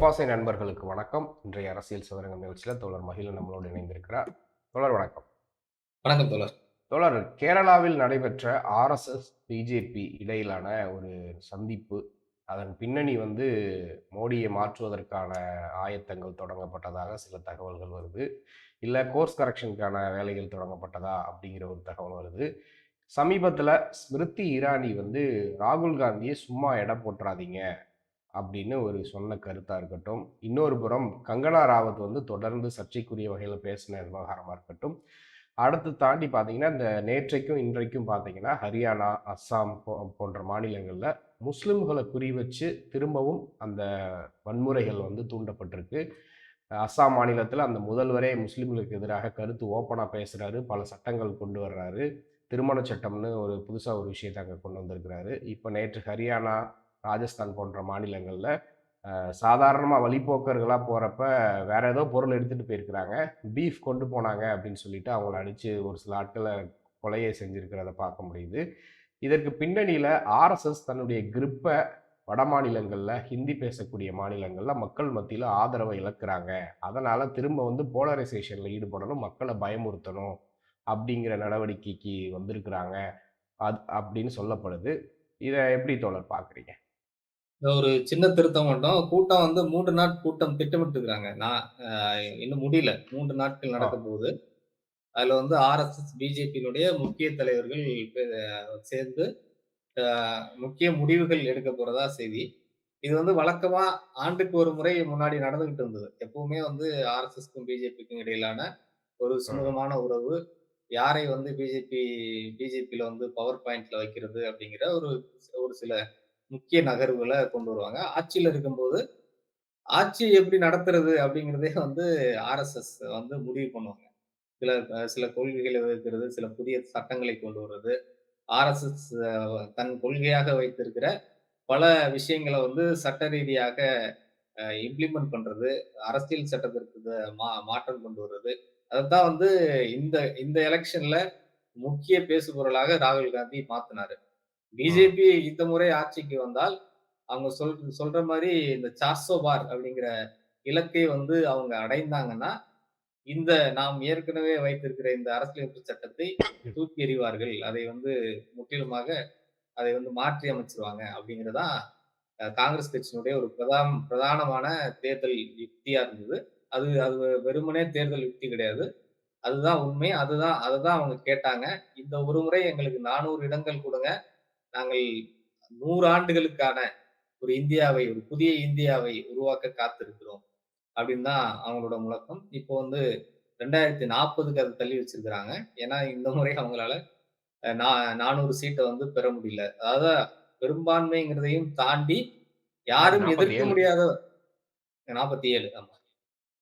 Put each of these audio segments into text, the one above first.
தொப்பாசை நண்பர்களுக்கு வணக்கம். இன்றைய அரசியல் சிவரங்கம் நிகழ்ச்சியில் தோழர் மகிழன் நம்மளோடு இணைந்திருக்கிறார். தோழர் வணக்கம். வணக்கம் தோழர். தோழர் கேரளாவில் நடைபெற்ற ஆர்எஸ்எஸ் பிஜேபி இடையிலான ஒரு சந்திப்பு அதன் பின்னணி வந்து மோடியை மாற்றுவதற்கான ஆயத்தங்கள் தொடங்கப்பட்டதாக சில தகவல்கள் வருது. இல்லை கோர்ஸ் கரெக்ஷனுக்கான வேலைகள் தொடங்கப்பட்டதா அப்படிங்கிற ஒரு தகவல் வருது. சமீபத்தில் ஸ்மிருதி இரானி வந்து ராகுல் காந்தியை சும்மா எடை போட்டுறாதீங்க அப்படின்னு ஒரு சொன்ன கருத்தாக இருக்கட்டும். இன்னொரு புறம் கங்கனா ராவத் வந்து தொடர்ந்து சர்ச்சைக்குரிய வகையில் பேசின விவகாரமாக இருக்கட்டும். அடுத்து தாண்டி பார்த்தீங்கன்னா இந்த நேற்றைக்கும் இன்றைக்கும் பார்த்தீங்கன்னா ஹரியானா அஸ்ஸாம் போ போன்ற மாநிலங்களில் முஸ்லிம்களை குறி வச்சு திரும்பவும் அந்த வன்முறைகள் வந்து தூண்டப்பட்டிருக்கு. அஸ்ஸாம் மாநிலத்தில் அந்த முதல்வரே முஸ்லீம்களுக்கு எதிராக கருத்து ஓப்பனாக பேசுகிறாரு பல சட்டங்கள் கொண்டு வர்றாரு. திருமண சட்டம்னு ஒரு புதுசாக ஒரு விஷயத்தை அங்கே கொண்டு வந்திருக்கிறாரு. இப்போ நேற்று ஹரியானா ராஜஸ்தான் போன்ற மாநிலங்களில் சாதாரணமாக வழிப்போக்கர்களாக போகிறப்ப வேற ஏதோ பொருள் எடுத்துகிட்டு போயிருக்கிறாங்க. பீஃப் கொண்டு போனாங்க அப்படின்னு சொல்லிட்டு அவங்கள அடித்து ஒரு சில ஆட்களை கொலையை செஞ்சுருக்கிறத பார்க்க முடியுது. இதற்கு பின்னணியில் ஆர்எஸ்எஸ் தன்னுடைய கிரிப்பை வட மாநிலங்களில் ஹிந்தி பேசக்கூடிய மாநிலங்களில் மக்கள் மத்தியில் ஆதரவை இழக்கிறாங்க. அதனால் திரும்ப வந்து போலரைசேஷனில் ஈடுபடணும் மக்களை பயமுறுத்தணும் அப்படிங்கிற நடவடிக்கைக்கு வந்திருக்கிறாங்க. அது அப்படின்னு சொல்லப்படுது. இதை எப்படி தோழர் பார்க்குறீங்க? ஒரு சின்ன திருத்தம் மட்டும். கூட்டம் வந்து மூன்று நாள் கூட்டம் திட்டமிட்டுருக்காங்க நான் இன்னும் முடியல. மூன்று நாட்கள் நடக்க போகுது. அதுல வந்து ஆர்எஸ்எஸ் பிஜேபியினுடைய முக்கிய தலைவர்கள் பே- சேர்ந்து முக்கிய முடிவுகள் எடுக்க போறதா செய்தி. இது வந்து வழக்கமா ஆண்டுக்கு ஒரு முறை முன்னாடி நடந்துகிட்டு இருந்தது. எப்பவுமே வந்து ஆர்எஸ்எஸ்க்கும் பிஜேபிக்கும் இடையிலான ஒரு சுமூகமான உறவு. யாரை வந்து பிஜேபி பிஜேபியில வந்து பவர் பாயிண்ட்ல வைக்கிறது அப்படிங்கிற ஒரு ஒரு சில முக்கிய நகர்வுகளை கொண்டு வருவாங்க. ஆட்சியில் இருக்கும்போது ஆட்சியை எப்படி நடத்துறது அப்படிங்கிறதே வந்து ஆர்எஸ்எஸ் வந்து முடிவு பண்ணுவாங்க. சில சில கொள்கைகளை வகுக்கிறது சில புதிய சட்டங்களை கொண்டு வர்றது ஆர்எஸ்எஸ் தன் கொள்கையாக வைத்திருக்கிற பல விஷயங்களை வந்து சட்ட ரீதியாக இம்ப்ளிமெண்ட் பண்றது அரசியல் சட்டத்திற்கு மா மாற்றம் கொண்டு வர்றது. அதைத்தான் வந்து இந்த இந்த எலெக்ஷன்ல முக்கிய பேசுபொருளாக ராகுல் காந்தி மாத்தினாரு. பிஜேபி இந்த முறை ஆட்சிக்கு வந்தால் அவங்க சொல் சொல்ற மாதிரி இந்த சார்சோ பார் அப்படிங்கிற இலக்கை வந்து அவங்க அடைந்தாங்கன்னா இந்த நாம் ஏற்கனவே வைத்திருக்கிற இந்த அரசியலமைப்பு சட்டத்தை தூக்கி எறிவார்கள். அதை வந்து முற்றிலுமாக அதை வந்து மாற்றி அமைச்சிருவாங்க அப்படிங்கிறதா காங்கிரஸ் கட்சியினுடைய ஒரு பிரதான பிரதானமான தேர்தல் யுக்தியா இருந்தது. அது அது வெறுமனே தேர்தல் யுக்தி கிடையாது. அதுதான் உண்மை. அதுதான் அதுதான் அவங்க கேட்டாங்க. இந்த ஒரு முறை எங்களுக்கு நானூறு இடங்கள் கொடுங்க. நாங்கள் நூறு ஆண்டுகளுக்கான ஒரு இந்தியாவை ஒரு புதிய இந்தியாவை உருவாக்க காத்திருக்கிறோம் அப்படின்னு தான் அவங்களோட முழக்கம். இப்போ வந்து ரெண்டாயிரத்தி நாற்பதுக்கு அதை தள்ளி வச்சிருக்கிறாங்க. ஏன்னா இந்த முறை அவங்களால நானூறு சீட்டை வந்து பெற முடியல. அதாவது பெரும்பான்மைங்கிறதையும் தாண்டி யாரும் எதிர்க்க 47. முடியாத நாற்பத்தி ஏழு ஆமா.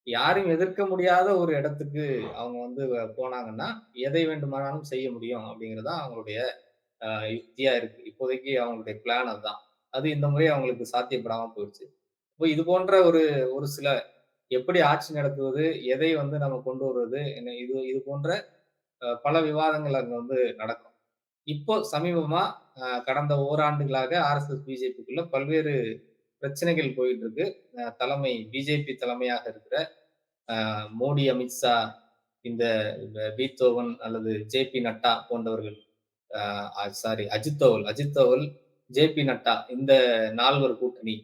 யாரும் எதிர்க்க முடியாத ஒரு இடத்துக்கு அவங்க வந்து போனாங்கன்னா எதை வேண்டுமானாலும் செய்ய முடியும் அப்படிங்கிறது அவங்களுடைய யுக்தியா இருக்கு. இப்போதைக்கு அவங்களுடைய பிளான் அதுதான். அது இந்த முறை அவங்களுக்கு சாத்தியப்படாம போயிடுச்சு இப்போ இது போன்ற ஒரு ஒரு சில எப்படி ஆட்சி நடத்துவது எதை வந்து நம்ம கொண்டு வருவது என்ன இது இது போன்ற பல விவாதங்கள் அங்க வந்து நடக்கும். இப்போ சமீபமா கடந்த ஓராண்டுகளாக ஆர்எஸ்எஸ் பிஜேபிக்குள்ள பல்வேறு பிரச்சனைகள் போயிட்டு இருக்கு தலைமை பிஜேபி தலைமையாக இருக்கிற மோடி அமித்ஷா இந்த இந்த பீத்தோவன் அல்லது ஜே பி நட்டா போன்றவர்கள். Sorry Ajit Doval Ajit Doval J P Nadda இந்த நால்வர் கூட்டணி.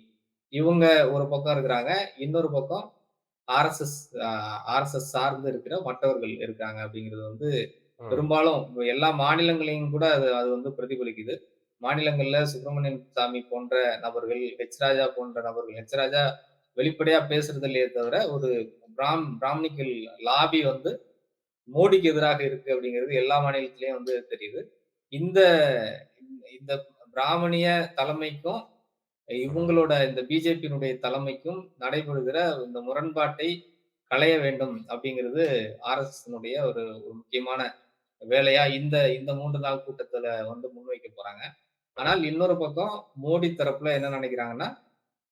இவங்க ஒரு பக்கம் இருக்கிறாங்க இன்னொரு பக்கம் ஆர்எஸ்எஸ் ஆர்எஸ்எஸ் சார்ந்து இருக்கிற மற்றவர்கள் இருக்காங்க அப்படிங்கிறது வந்து. பெரும்பாலும் எல்லா மாநிலங்களையும் கூட அது அது வந்து பிரதிபலிக்குது. மாநிலங்கள்ல சுப்பிரமணியன் சாமி போன்ற நபர்கள் ஹெச் ராஜா போன்ற நபர்கள் ஹெச் ராஜா வெளிப்படையா பேசுறது இல்லையே தவிர ஒரு பிராம் பிராமணிக்கல் லாபி வந்து மோடிக்கு எதிராக இருக்கு அப்படிங்கிறது எல்லா மாநிலத்திலயும் வந்து தெரியுது. இந்த இந்த பிராமணிய தலைமைக்கும் இவங்களோட இந்த பிஜேபியினுடைய தலைமைக்கும் நடைபெறுகிற இந்த முரண்பாட்டை களைய வேண்டும் அப்படிங்கிறது ஆர்எஸ்எஸ்னுடைய ஒரு ஒரு முக்கியமான வேலையா இந்த இந்த மூன்று நாள் கூட்டத்துல வந்து முன்வைக்க போறாங்க. ஆனால் இன்னொரு பக்கம் மோடி தரப்புல என்ன நினைக்கிறாங்கன்னா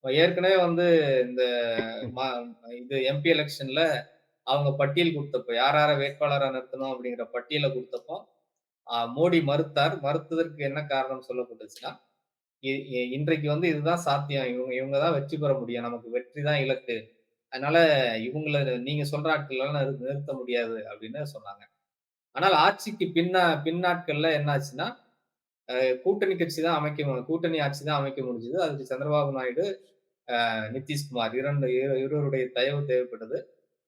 ஏற்கனவே வந்து இந்த இது எம்பி எலெக்ஷன்ல அவங்க பட்டியல் கொடுத்தப்போ யார் யார வேட்பாளராக நிறுத்தணும் அப்படிங்கிற பட்டியலை கொடுத்தப்போ மோடி மறுத்தார். மறுத்ததற்கு என்ன காரணம் சொல்லப்பட்டுச்சுன்னா இ- இன்றைக்கு வந்து இதுதான் சாத்தியம். இவங்க இவங்க தான் வெற்றி பெற முடியும். நமக்கு வெற்றி தான் இலக்கு. அதனால இவங்கள நீங்க சொல்ற ஆட்கள் நிறு- நிறுத்த முடியாது அப்படின்னு சொன்னாங்க. ஆனால் ஆட்சிக்கு பின்னா பின்னாட்கள்ல என்ன ஆச்சுன்னா கூட்டணி கட்சி தான் அமைக்க கூட்டணி ஆட்சி தான் அமைக்க முடிஞ்சது. அதுக்கு சந்திரபாபு நாயுடு நிதிஷ்குமார் இரண்டு இருவருடைய தயவு தேவைப்பட்டது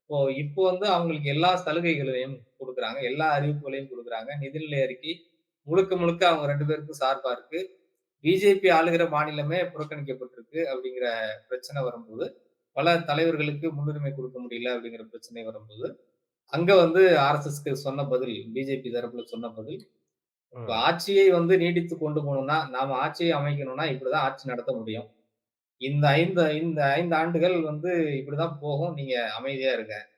இப்போ இப்போ வந்து அவங்களுக்கு எல்லா சலுகைகளையும் கொடுக்குறாங்க. எல்லா அறிவிப்புகளையும் கொடுக்குறாங்க. நிதிநிலை அறிக்கை முழுக்க முழுக்க அவங்க ரெண்டு பேருக்கும் சார்பா இருக்கு. பிஜேபி ஆளுகிற மாநிலமே புறக்கணிக்கப்பட்டிருக்கு அப்படிங்கிற பிரச்சனை வரும்போது பல தலைவர்களுக்கு முன்னுரிமை கொடுக்க முடியல அப்படிங்கிற பிரச்சனை வரும்போது அங்க வந்து ஆர்எஸ்எஸ்க்கு சொன்ன பதில் பிஜேபி தரப்புல சொன்ன பதில். ஆட்சியை வந்து நீடித்து கொண்டு போகணும்னா நாம ஆட்சியை அமைக்கணும்னா இப்படிதான் ஆட்சி நடத்த முடியும். இந்த ஐந்து இந்த ஐந்து ஆண்டுகள் வந்து இப்படிதான் போகும். நீங்க அமைதியா இருங்க.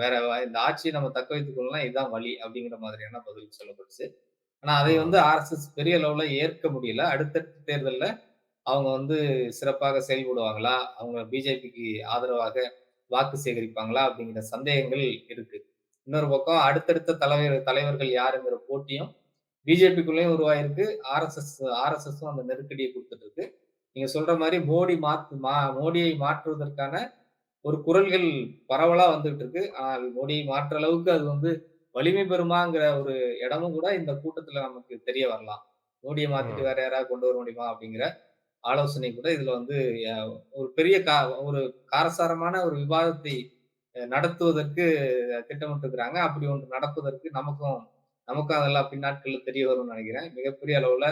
வேற இந்த ஆட்சியை நம்ம தக்க வைத்துக் கொள்ளலாம். இதுதான் வழி அப்படிங்கிற மாதிரியான பதில் சொல்லப்பட்டுச்சு. ஆனா அதை. வந்து ஆர்எஸ்எஸ் பெரிய அளவுல ஏற்க முடியல. அடுத்தடுத்த தேர்தல்ல அவங்க வந்து சிறப்பாக செயல்படுவாங்களா? அவங்க பிஜேபிக்கு ஆதரவாக வாக்கு சேகரிப்பாங்களா? அப்படிங்கிற சந்தேகங்கள் இருக்கு. இன்னொரு பக்கம் அடுத்தடுத்த தலைவர் தலைவர்கள் யாருங்கிற போட்டியும் பிஜேபிக்குள்ளேயும் உருவாயிருக்கு. ஆர்எஸ்எஸ் ஆர்எஸ்எஸும் அந்த நெருக்கடியை கொடுத்துட்டு இருக்கு. நீங்க சொல்ற மாதிரி மோடி மாத்து மா மோடியை மாற்றுவதற்கான ஒரு குரல்கள் பரவலா வந்துகிட்டு இருக்கு. ஆனால் மோடியை மாற்ற அளவுக்கு அது வந்து வலிமை பெறுமாங்கிற ஒரு இடமும் கூட இந்த கூட்டத்துல நமக்கு தெரிய வரலாம். மோடியை மாத்திட்டு. வேற யாராவது கொண்டு வர முடியுமா அப்படிங்கிற ஆலோசனை கூட இதுல வந்து ஒரு பெரிய கா ஒரு காரசாரமான ஒரு விவாதத்தை நடத்துவதற்கு திட்டமிட்டிருக்கிறாங்க. அப்படி ஒன்று நடப்பதற்கு நமக்கும் நமக்கும் அதெல்லாம் பின்னாட்கள்ல தெரிய வரும்னு நினைக்கிறேன். மிகப்பெரிய அளவுல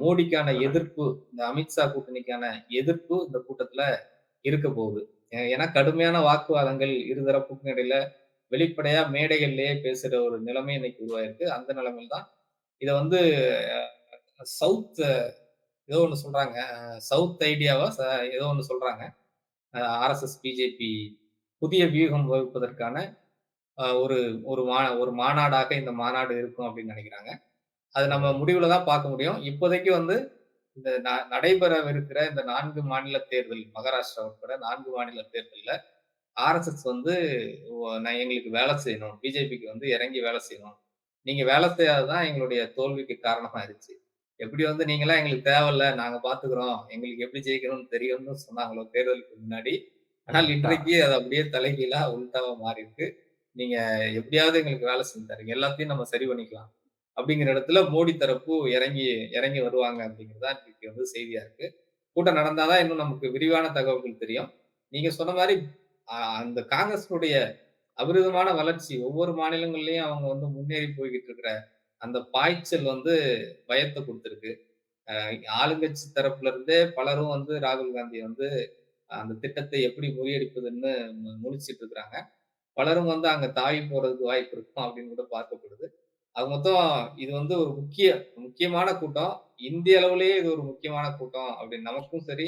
மோடிக்கான எதிர்ப்பு இந்த அமித்ஷா கூட்டணிக்கான எதிர்ப்பு இந்த கூட்டத்துல இருக்க போகுது. ஏ- ஏன்னா கடுமையான வாக்குவாதங்கள் இருதரப்புக்கும் இடையில வெளிப்படையா மேடைகள்லயே பேசுற ஒரு நிலைமை இன்னைக்கு உருவாயிருக்கு. அந்த நிலைமையில் தான் இதை வந்து சவுத் ஏதோ ஒன்று சொல்றாங்க. சவுத் ஐடியாவா ஏதோ ஒன்று சொல்றாங்க. ஆர்எஸ்எஸ் பிஜேபி புதிய வியூகம் வகுப்பதற்கான ஒரு ஒரு மா ஒரு மாநாடாக இந்த மாநாடு இருக்கும் அப்படின்னு நினைக்கிறாங்க. அது நம்ம. முடிவுல தான் பார்க்க முடியும். இப்போதைக்கு வந்து இந்த நடைபெறவிருக்கிற இந்த நான்கு மாநில தேர்தல் மகாராஷ்டிரா உட்பட நான்கு மாநில தேர்தல்ல ஆர்எஸ்எஸ் வந்து நான் எங்களுக்கு வேலை செய்யணும். பிஜேபிக்கு வந்து இறங்கி வேலை செய்யணும். நீங்க வேலை செய்யாததான் எங்களுடைய தோல்விக்கு காரணமா இருந்துச்சு எப்படி வந்து நீங்களாம் எங்களுக்கு தேவையில்ல நாங்க பாத்துக்கிறோம் எங்களுக்கு எப்படி ஜெயிக்கணும்னு தெரியும்னு சொன்னாங்களோ தேர்தலுக்கு முன்னாடி. ஆனால். இன்றைக்கு அது அப்படியே தலைகீழா உள்டாவா மாறி இருக்கு நீங்க எப்படியாவது எங்களுக்கு வேலை செஞ்சு தரீங்க. எல்லாத்தையும் நம்ம சரி பண்ணிக்கலாம். அப்படிங்கிற இடத்துல மோடி தரப்பு இறங்கி இறங்கி வருவாங்க அப்படிங்கிறது தான் இன்னைக்கு வந்து செய்தியா இருக்கு. கூட்டம் நடந்தாதான் இன்னும் நமக்கு விரிவான தகவல்கள் தெரியும். நீங்க சொன்ன மாதிரி அந்த காங்கிரஸினுடைய அபரிதமான வளர்ச்சி ஒவ்வொரு மாநிலங்கள்லயும் அவங்க வந்து முன்னேறி போய்கிட்டு இருக்கிற அந்த பாய்ச்சல் வந்து பயத்தை கொடுத்துருக்கு. ஆளுங்கட்சி தரப்புல இருந்தே பலரும் வந்து ராகுல் காந்தி வந்து அந்த திட்டத்தை எப்படி முறியடிப்பதுன்னு மு- முழிச்சிட்டு இருக்கிறாங்க. பலரும் வந்து அங்க தாவி போறதுக்கு வாய்ப்பு இருக்கும் அப்படின்னு கூட பார்க்கப்படுது. அது மொத்தம் இது வந்து ஒரு முக்கிய முக்கியமான கூட்டம். இந்திய அளவுலயே இது ஒரு முக்கியமான கூட்டம் அப்படின்னு நமக்கும் சரி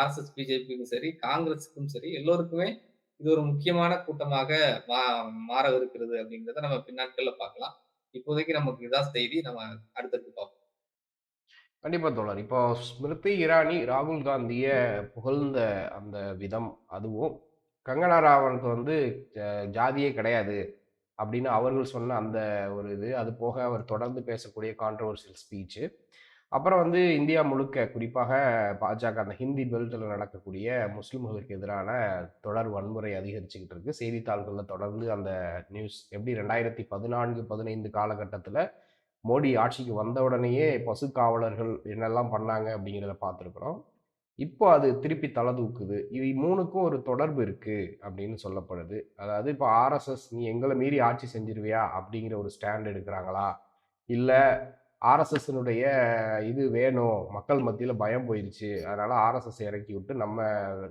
ஆர்எஸ்எஸ் பிஜேபிக்கும் சரி காங்கிரஸுக்கும் சரி எல்லோருக்குமே இது ஒரு முக்கியமான கூட்டமாக மா மாறவிருக்கிறது அப்படிங்கிறத நம்ம பின்னாட்கள்ல பார்க்கலாம். இப்போதைக்கு நமக்கு இதான் செய்தி. நம்ம அடுத்தடுத்து பார்ப்போம். கண்டிப்பாக தோழர். இப்போ ஸ்மிருதி இரானி ராகுல் காந்திய புகழ்ந்த அந்த விதம், அதுவும். கங்கனா ராவனுக்கு வந்து ஜ ஜாதியே கிடையாது. அப்படின்னு அவர்கள் சொன்ன அந்த ஒரு இது, அது போக அவர் தொடர்ந்து பேசக்கூடிய கான்ட்ரவர்ஷியல் ஸ்பீச்சு. அப்புறம் வந்து இந்தியா முழுக்க குறிப்பாக பாஜக அந்த ஹிந்தி பெல்ட்டில் நடக்கக்கூடிய முஸ்லிம்களுக்கு எதிரான தொடர் வன்முறை அதிகரிச்சுக்கிட்டு இருக்கு. செய்தித்தாள்களில் தொடர்ந்து அந்த நியூஸ் எப்படி ரெண்டாயிரத்தி பதினான்கு பதினைந்து காலகட்டத்தில் மோடி ஆட்சிக்கு வந்த உடனேயே பசு காவலர்கள் என்னெல்லாம் பண்ணாங்க அப்படிங்கிறத பார்த்துருக்குறோம். இப்போ அது திருப்பி தலை தூக்குது. இது மூணுக்கும் ஒரு தொடர்பு இருக்குது அப்படின்னு சொல்லப்படுது. அதாவது இப்போ ஆர்எஸ்எஸ் நீ எங்களை மீறி ஆட்சி செஞ்சுருவியா? அப்படிங்கிற ஒரு ஸ்டாண்ட் எடுக்கிறாங்களா இல்லை ஆர்எஸ்எஸ்னுடைய இது வேணும், மக்கள் மத்தியில் பயம் போயிடுச்சு அதனால் ஆர்எஸ்எஸ் இறக்கி விட்டு நம்ம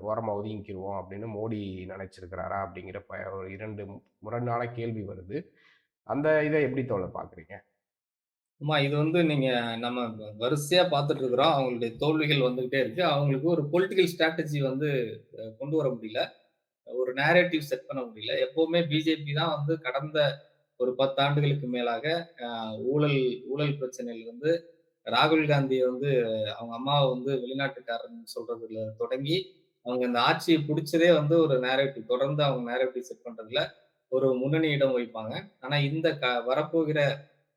ஓரமாக ஒதுங்கிக்கிடுவோம் அப்படின்னு மோடி நினைச்சிருக்கிறாரா? அப்படிங்கிற ப ஒரு இரண்டு முரணான கேள்வி வருது. அந்த இதை எப்படி தோலை பார்க்குறீங்க? ஆமா இது வந்து நீங்க நம்ம வரிசையா பார்த்துட்டு இருக்கிறோம் அவங்களுடைய தோல்விகள் வந்துகிட்டே இருக்கு. அவங்களுக்கு ஒரு பொலிட்டிக்கல் ஸ்ட்ராட்டஜி வந்து அஹ், கொண்டு வர முடியல. ஒரு நேரேட்டிவ் செட் பண்ண முடியல. எப்பவுமே பிஜேபி தான் வந்து கடந்த ஒரு பத்து ஆண்டுகளுக்கு மேலாக அஹ், ஊழல் ஊழல் பிரச்சனையிலிருந்து ராகுல் காந்தியை வந்து அவங்க அம்மாவை வந்து வெளிநாட்டுக்காரன் சொல்றதுல தொடங்கி அவங்க இந்த ஆட்சியை பிடிச்சதே வந்து ஒரு நேரேட்டிவ் தொடர்ந்து அவங்க நேரேட்டிவ் செட் பண்றதுல ஒரு முன்னணி இடம் வைப்பாங்க. ஆனா இந்த க வரப்போகிற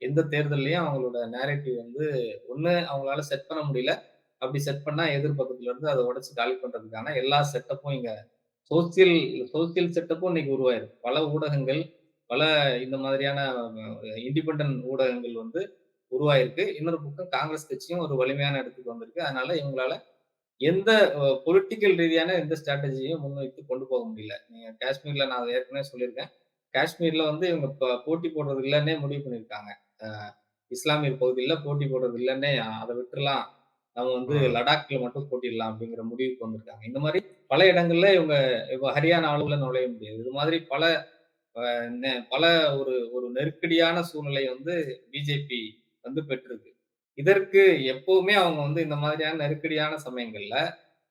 எந்த தேர்தல்லையும் அவங்களோட நேரேட்டிவ் வந்து ஒன்று அவங்களால செட் பண்ண முடியல. அப்படி செட் பண்ணா எதிர்பக்கத்துல இருந்து அதை உடச்சு காலி பண்றதுக்கான எல்லா செட்டப்பும் இங்க சோசியல் சோசியல் செட்டப்பும் இன்னைக்கு உருவாயிருக்கு. பல ஊடகங்கள், பல இந்த மாதிரியான இண்டிபெண்டன்ட் ஊடகங்கள் வந்து உருவாயிருக்கு. இன்னொரு பக்கம் காங்கிரஸ் கட்சியும் ஒரு வலிமையான இடத்துக்கு வந்திருக்கு. அதனால இவங்களால எந்த பொலிட்டிக்கல் ரீதியான எந்த ஸ்ட்ராட்டஜியும் முன்வைத்து கொண்டு போக முடியல. நீங்க காஷ்மீர்ல நான் ஏற்கனவே சொல்லியிருக்கேன். காஷ்மீர்ல வந்து இவங்க போட்டி போடுறது இல்லைன்னே முடிவு பண்ணியிருக்காங்க. இஸ்லாமிய பகுதியில போட்டி போடுறது இல்லன்னே அத விட்டுறலாம். நம்ம வந்து. லடாக்ல மட்டும் போட்டியிடலாம் அப்படிங்கிற முடிவுக்கு வந்திருக்காங்க. இந்த மாரி பல இடங்கள்ல இவங்க இப்ப ஹரியானாவுல நுழைய முடியாது. இது மாதிரி பல பல ஒரு ஒரு நெருக்கடியான சூழ்நிலை வந்து பிஜேபி வந்து பெற்றிருக்கு. இதற்கு எப்பவுமே அவங்க வந்து இந்த மாதிரியான நெருக்கடியான சமயங்கள்ல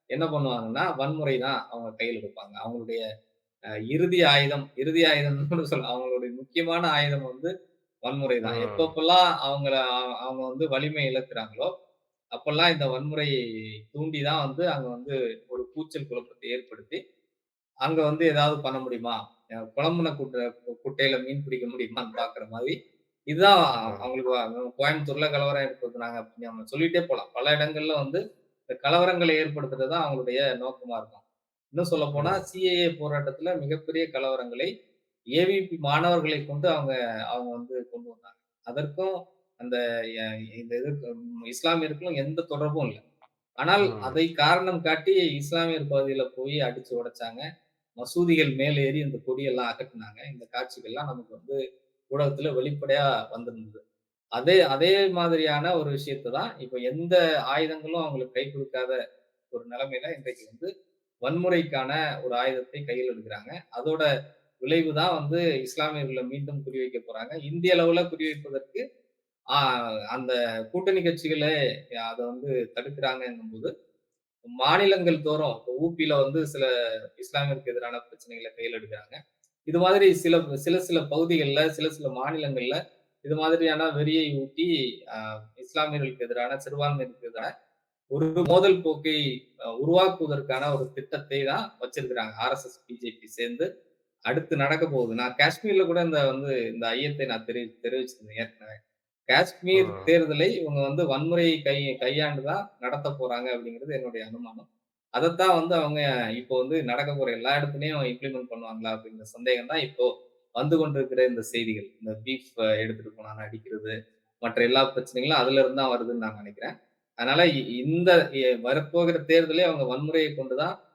என்ன பண்ணுவாங்கன்னா, வன்முறை தான் அவங்க கையில எடுப்பாங்க. அவங்களுடைய இறுதி ஆயுதம் இறுதி ஆயுதம்னு சொல்லலாம். அவங்களுடைய முக்கியமான ஆயுதம் வந்து வன்முறை தான். ம். எப்பப்பலாம் அவங்கள அவங்க வந்து வலிமை இழக்கிறாங்களோ, அப்பல்லாம் இந்த வன்முறையை தூண்டி தான் வந்து அங்க வந்து ஒரு கூச்சல் குழப்பத்தை ஏற்படுத்தி, அங்க வந்து ஏதாவது பண்ண முடியுமா? குழம்புன குட்ட குட்டையில மீன் பிடிக்க முடியுமான்னு பார்க்குற மாதிரி, இதுதான். அவங்களுக்கு கோயம்புத்தூர்ல கலவரம் ஏற்படுத்துனாங்க அப்படின்னு நம்ம சொல்லிட்டே போலாம். பல இடங்கள்ல வந்து இந்த கலவரங்களை ஏற்படுத்துறது தான் அவங்களுடைய நோக்கமா இருக்கும். இன்னும் சொல்லப்போனா ம். சிஏஏ போராட்டத்துல மிகப்பெரிய கலவரங்களை ஏவிபி மாணவர்களை கொண்டு அவங்க அவங்க வந்து கொண்டு வந்தாங்க. அதற்கும் அந்த இந்த இதுக்கு இஸ்லாமியருக்கும் எந்த தொடர்பும் இல்ல. ஆனால். அதை காரணம் காட்டி இஸ்லாமியர் பகுதியில போய் அடிச்சு உடைச்சாங்க. மசூதிகள் மேல் ஏறி இந்த கொடியெல்லாம் அகற்றுனாங்க. இந்த காட்சிகள்லாம் நமக்கு வந்து ஊடகத்துல வெளிப்படையா வந்திருந்தது. அதே அதே மாதிரியான ஒரு விஷயத்த தான் இப்ப எந்த ஆயுதங்களும் அவங்களுக்கு கை குடுக்காத ஒரு நிலைமையில இன்றைக்கு வந்து வன்முறைக்கான ஒரு ஆயுதத்தை கையில் எடுக்குறாங்க. அதோட விளைவு தான் வந்து இஸ்லாமியர்களை மீண்டும் குறிவைக்க போறாங்க. இந்திய அளவுல குறிவைப்பதற்கு அந்த கூட்டணி கட்சிகளை அதை வந்து தடுக்கிறாங்கங்கும்போது, மாநிலங்கள் தோறும் இப்போ ஊபியில வந்து சில இஸ்லாமியருக்கு எதிரான பிரச்சனைகளை கையில் எடுக்கிறாங்க இது மாதிரி சில சில சில பகுதிகளில் சில சில மாநிலங்கள்ல இது மாதிரியான வெறியை ஊட்டி, இஸ்லாமியர்களுக்கு எதிரான, சிறுபான்மையினருக்கு எதிரான ஒரு மோதல் போக்கை உருவாக்குவதற்கான ஒரு திட்டத்தை தான் வச்சிருக்கிறாங்க. ஆர்எஸ்எஸ், பிஜேபி சேர்ந்து அடுத்து நடக்க போகுது. நான் காஷ்மீர்ல கூட இந்த வந்து இந்த ஐயத்தை நான் தெரி தெரிவிச்சிருந்தேன் ஏற்கனவே. காஷ்மீர். தேர்தலை இவங்க வந்து வன்முறையை கை கையாண்டு தான் நடத்தப் போறாங்க அப்படிங்கிறது என்னுடைய அனுமானம். அதத்தான் வந்து அவங்க இப்போ வந்து நடக்க போற எல்லா இடத்துலயும் இம்ப்ளிமெண்ட் பண்ணுவாங்களா அப்படிங்கிற சந்தேகம் தான் இப்போ வந்து கொண்டிருக்கிற இந்த செய்திகள். இந்த பீஃப் எடுத்துட்டு போனா அடிக்கிறது, மற்ற எல்லா பிரச்சனைகளும் அதுல இருந்து தான் வருதுன்னு நான் நினைக்கிறேன். அதனால இந்த வரப்போகிற தேர்தலே அவங்க வன்முறையை கொண்டு தான் அ எ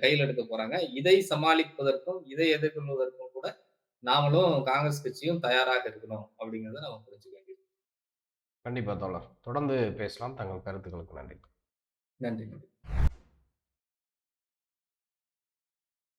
கையில் எடுக்க போறாங்க. இதை சமாளிப்பதற்கும், இதை எதிர்கொள்வதற்கும் கூட நாமளும் காங்கிரஸ் கட்சியும் தயாராக இருக்கணும் அப்படிங்கிறத நம்ம புரிஞ்சுக்க வேண்டியது. கண்டிப்பா தோழர். தொடர்ந்து பேசலாம். தங்கள் கருத்துக்களுக்கு நன்றி. நன்றி.